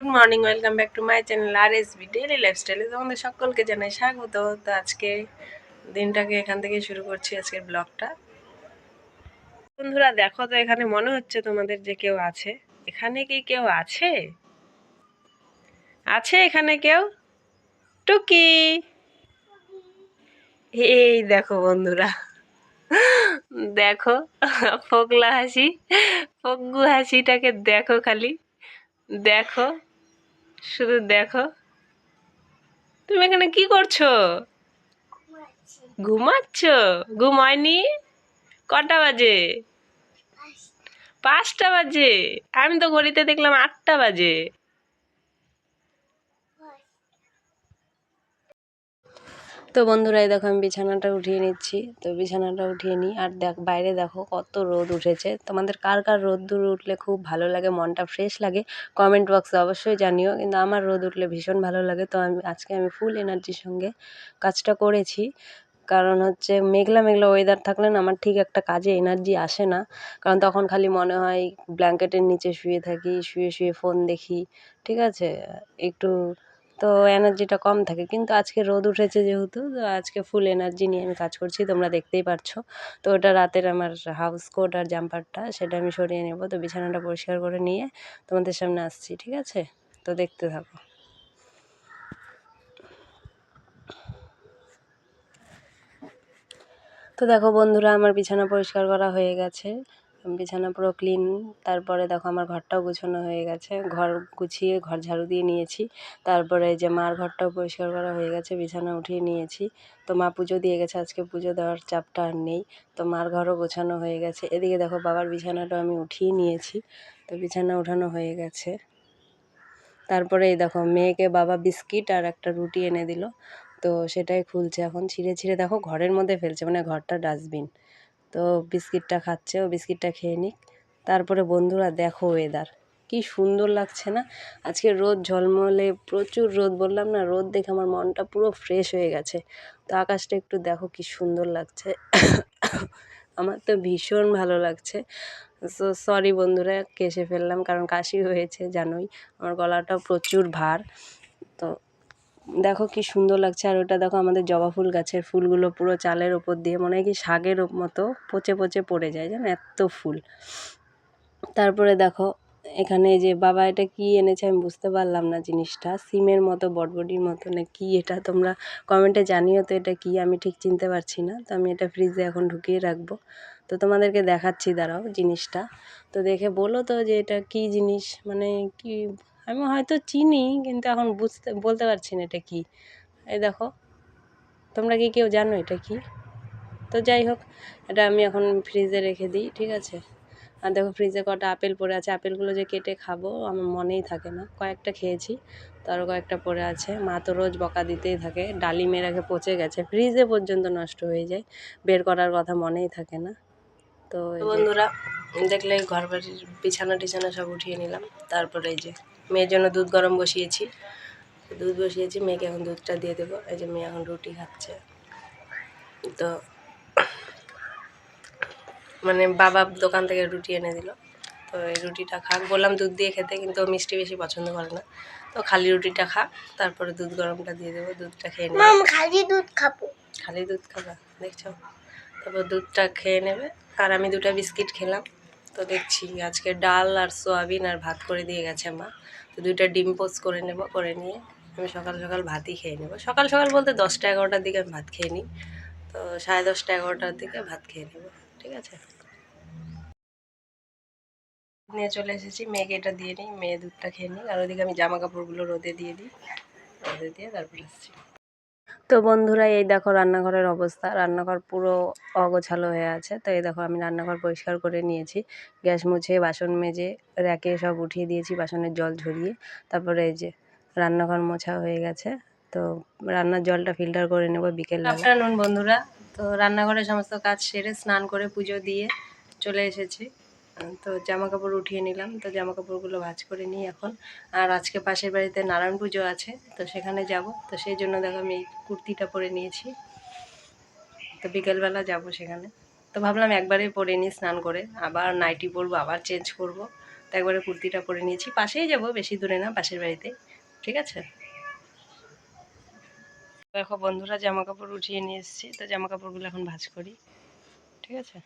Good morning welcome back to my channel R S B daily লাইফস্টাইলে তোমাদের সকলকে জানাই স্বাগত। তো আজকে দিনটাকে এখান থেকে শুরু করছি আজকের ব্লগটা। বন্ধুরা, দেখো তো এখানে মনে হচ্ছে তোমাদের যে কেউ আছে। এখানে কি কেউ আছে? আছে এখানে কেউ? টুকি। এই দেখো বন্ধুরা, দেখো, ফোকলা হাসি ফগ্গু হাসিটাকে দেখো খালি। দেখো। শুধু দেখো। তুমি এখানে কি করছ? ঘুমাচ্ছ? ঘুমায়নি? কটা বাজে? পাঁচটা। বাজে। আমি তো ঘড়িতে দেখলাম আটটা বাজে। তো বন্ধুরা, এই দেখো আমি বিছানাটা উঠিয়ে নিচ্ছি। তো বিছানাটা উঠিয়ে নিই। আর দেখ, বাইরে দেখো কত রোদ উঠেছে। তোমাদের কার কার রোদ দূর উঠলে খুব ভালো লাগে, মনটা ফ্রেশ লাগে কমেন্ট বক্সে অবশ্যই জানিও। কিন্তু আমার রোদ উঠলে ভীষণ ভালো লাগে। তো আমি, আজকে আমি ফুল এনার্জির সঙ্গে কাজটা করেছি। কারণ হচ্ছে, মেঘলা মেঘলা ওয়েদার থাকলে না আমার ঠিক একটা কাজে এনার্জি আসে না। কারণ তখন খালি মনে হয় ব্ল্যাঙ্কেটের নিচে শুয়ে থাকি, শুয়ে শুয়ে ফোন দেখি, ঠিক আছে? একটু তো এনার্জিটা কম থাকে। কিন্তু আজকে রোদ উঠেছে যেহেতু, তো আজকে ফুল এনার্জি নিয়ে আমি কাজ করছি, তোমরা দেখতেই পারছ। তো ওটা রাতের আমার হাউস কোট আর জাম্পারটা, সেটা আমি সরিয়ে নেব। তো বিছানাটা পরিষ্কার করে নিয়ে তোমাদের সামনে আসছি, ঠিক আছে? তো দেখতে থাকো। তো দেখো বন্ধুরা, আমার বিছানা পরিষ্কার করা হয়ে গেছে। বিছানা পুরো ক্লিন তারপরে দেখো আমার ঘরটাও গুছানো হয়ে গেছে। ঘর গুছিয়ে ঘর ঝাড়ু দিয়ে নিয়েছি। তারপরে যে মার ঘরটাও পরিষ্কার করা হয়ে গেছে, বিছানা উঠিয়ে নিয়েছি। তো মা পুজো দিয়ে গেছে, আজকে পুজো দেওয়ার চাপটা আর নেই। তো মার ঘরও গোছানো হয়ে গেছে। এদিকে দেখো বাবার বিছানাটাও আমি উঠিয়ে নিয়েছি। তো বিছানা উঠানো হয়ে গেছে। তারপরে এই দেখো মেয়েকে বাবা বিস্কিট আর একটা রুটি এনে দিল। তো সেটাই খুলছে এখন। ছিঁড়ে ছিঁড়ে দেখো ঘরের মধ্যে ফেলছে মানে ঘরটা ডাস্টবিন তো বিস্কিটটা খাচ্ছে, ও বিস্কিটটা খেয়ে নিক। তারপরে বন্ধুরা, দেখো ওয়েদার কি সুন্দর লাগছে না? আজকে রোদ ঝলমলে, প্রচুর রোদ, বললাম না, রোদ দেখে আমার মনটা পুরো ফ্রেশ হয়ে গেছে। তো আকাশটা একটু দেখো কি সুন্দর লাগছে। আমার তো ভীষণ ভালো লাগছে। সো সরি বন্ধুরা, কেসে ফেললাম, কারণ কাশি হয়েছে, জানোই। আমার গলাটাও প্রচুর ভার। দেখো কি সুন্দর লাগছে, আর ওটা দেখো আমাদের জবা ফুল গাছের ফুলগুলো পুরো চালের ওপর দিয়ে মনে হয় কি শাকের মতো পচে পচে পড়ে যায়, জানো এত ফুল। তারপরে দেখো এখানে যে বাবা এটা কি এনেছে আমি বুঝতে পারলাম না জিনিসটা, সিমের মতো, বটবটির মতো না কি এটা তোমরা কমেন্টে জানিও তো এটা কি, আমি ঠিক চিনতে পারছি না, তো আমি এটা ফ্রিজে এখন ঢুকিয়ে রাখব। তো তোমাদেরকে দেখাচ্ছি, দাঁড়াও জিনিসটা, তো দেখে বলো তো যে এটা কি জিনিস মানে কি আমি হয়তো চিনি, কিন্তু এখন বুঝতে, বলতে পারছি না এটা কী। এই দেখো, তোমরা কি কেউ জানো এটা কি? তো যাই হোক, এটা আমি এখন ফ্রিজে রেখে দিই, ঠিক আছে? আর দেখো ফ্রিজে কটা আপেল পড়ে আছে। আপেলগুলো যে কেটে খাব, আমার মনেই থাকে না। কয়েকটা খেয়েছি তো আরও কয়েকটা পড়ে আছে। মা তো রোজ বকা দিতেই থাকে। ডালিমের আগে পচে গেছে। ফ্রিজে পর্যন্ত নষ্ট হয়ে যায়। বের করার কথা মনেই থাকে না। তো বন্ধুরা, দেখলে ঘর বাড়ির বিছানা টিছানা সব উঠিয়ে নিলাম। তারপরে এই যে মেয়ের জন্য দুধ গরম বসিয়েছি। দুধ বসিয়েছি মেয়েকে এখন দুধটা দিয়ে দেবো। এই যে মেয়ে এখন রুটি খাচ্ছে। তো মানে বাবা দোকান থেকে রুটি এনে দিল। তো এই রুটিটা খাক। বললাম দুধ দিয়ে খেতে কিন্তু মিষ্টি বেশি পছন্দ করে না। তো খালি রুটিটা খা তারপরে দুধ গরমটা দিয়ে দেবো দুধটা খেয়ে নেবে। খালি দুধ খাব। খালি দুধ খাবা দেখছ? তারপর দুধটা খেয়ে নেবে। আর আমি দুটা বিস্কিট খেলাম। তো দেখছি আজকে ডাল আর সোয়াবিন আর ভাত করে দিয়ে গেছে মা। তো দুইটা ডিম পোস্ট করে নেব, করে নিয়ে আমি সকাল সকাল ভাতই খেয়ে নেব। সকাল সকাল বলতে দশটা এগারোটার দিকে আমি ভাত খেয়ে নিই। তো সাড়ে দশটা এগারোটার দিকে ভাত খেয়ে নেব, ঠিক আছে? নিয়ে চলে এসেছি, মেয়েকে এটা দিয়ে নিই, মেয়ে দুধটা খেয়ে নিই আর ওইদিকে আমি জামা কাপড়গুলো রোদে দিয়ে দিই, রোদে দিয়ে তারপরে আসছি। তো বন্ধুরা, এই দেখো রান্নাঘরের অবস্থা। রান্নাঘর পুরো অগোছালো হয়ে আছে। তো এই দেখো, আমি রান্নাঘর পরিষ্কার করে নিয়েছি। গ্যাস মুছে, বাসন মেজে, র্যাকে সব উঠিয়ে দিয়েছি বাসনের জল ঝরিয়ে। তারপরে এই যে রান্নাঘর মোছা হয়ে গেছে। তো রান্নার জলটা ফিল্টার করে নেব বিকেল আফটারনুন বন্ধুরা। তো রান্নাঘরের সমস্ত কাজ সেরে স্নান করে পুজো দিয়ে চলে এসেছি। তো জামা কাপড় উঠিয়ে নিলাম। তো জামা কাপড়গুলো ভাজ করে নিই এখন। আর আজকে পাশের বাড়িতে নারায়ণ পুজো আছে, তো সেখানে যাব। তো সেই জন্য দেখো আমি এই কুর্তিটা পরে নিয়েছি। তো বিকেলবেলা যাব সেখানে। তো ভাবলাম একবারেই পরে নিই স্নান করে। আবার নাইটি পরবো, আবার চেঞ্জ করব। তো একবারে কুর্তিটা পরে নিয়েছি। পাশেই যাব, বেশি দূরে না, পাশের বাড়িতে। ঠিক আছে? দেখো বন্ধুরা জামা কাপড় উঠিয়ে নিয়ে এসেছি। তো জামা কাপড়গুলো এখন ভাজ করি। ঠিক আছে?